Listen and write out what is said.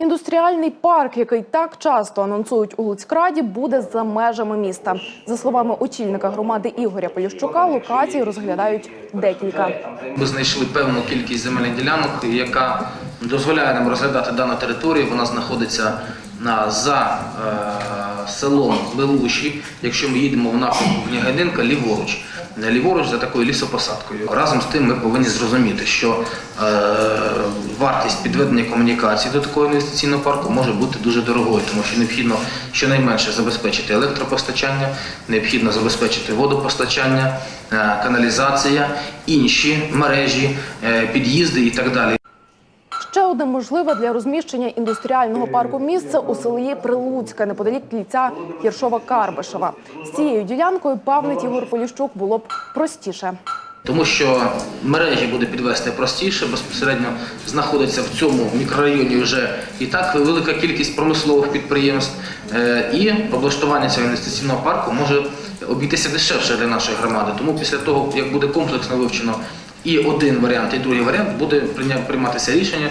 Індустріальний парк, який так часто анонсують у Луцькраді, буде за межами міста. За словами очільника громади Ігоря Поліщука, локації розглядають декілька. Ми знайшли певну кількість земельних ділянок, яка дозволяє нам розглядати дану територію. Вона знаходиться на, за е, селом Белуші. Якщо ми їдемо в напрямку Княгининка, ліворуч. Ліворуч за такою лісопосадкою. Разом з тим ми повинні зрозуміти, що е, вартість підведення комунікацій до такого інвестиційного парку може бути дуже дорогою, тому що необхідно щонайменше забезпечити електропостачання, необхідно забезпечити водопостачання, е, каналізація, інші мережі, е, під'їзди і так далі. Ще одне можливе для розміщення індустріального парку місце у селі Прилуцьке, неподалік кільця Кіршова-Карбишева. З цією ділянкою певнить Ігор Поліщук було б простіше. Тому що мережі буде підвести простіше, безпосередньо знаходиться в цьому мікрорайоні вже і так велика кількість промислових підприємств, е, і облаштування цього інвестиційного парку може обійтися дешевше для нашої громади. Тому після того, як буде комплексно вивчено і один варіант, і другий варіант, буде прийматися рішення